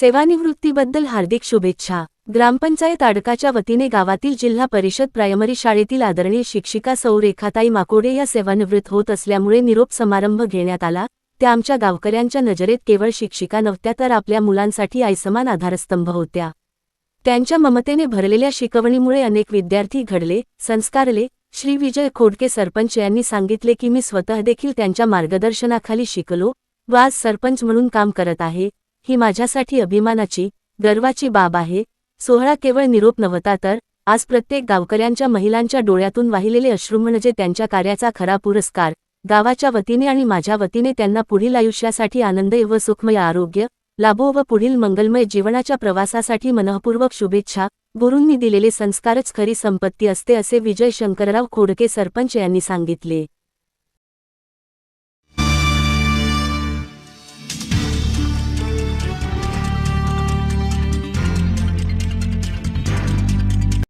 सेवानिवृत्तीबद्दल हार्दिक शुभेच्छा. ग्रामपंचायत आडकाच्या वतीने गावातील जिल्हा परिषद प्रायमरी शाळेतील आदरणीय शिक्षिका सौ रेखाताई माकोडे या सेवानिवृत्त होत असल्यामुळे निरोप समारंभ घेण्यात आला. त्या आमच्या गावकऱ्यांच्या नजरेत केवळ शिक्षिका नव्हत्या तर आपल्या मुलांसाठी आईसमान आधारस्तंभ होत्या. त्यांच्या ममतेने भरलेल्या शिकवणीमुळे अनेक विद्यार्थी घडले संस्कारले. श्री. विजय खोडके सरपंच यांनी सांगितले की मी स्वतः देखील त्यांच्या मार्गदर्शनाखाली शिकलो व आज सरपंच म्हणून काम करत आहे. ही माझ्यासाठी अभिमानाची गर्वाची बाब आहे. सोहळा केवळ निरोप नव्हता तर आज प्रत्येक गावकऱ्यांच्या महिलांच्या डोळ्यातून वाहिलेले अश्रू म्हणजे त्यांच्या कार्याचा खरा पुरस्कार. गावाच्या वतीने आणि माझ्या वतीने त्यांना पुढील आयुष्यासाठी आनंदय व सुखमय आरोग्य लाभो व पुढील मंगलमय जीवनाच्या प्रवासासाठी मनःपूर्वक शुभेच्छा. गुरूंनी दिलेले संस्कारच खरी संपत्ती असते असे विजय शंकरराव खोडके सरपंच यांनी सांगितले.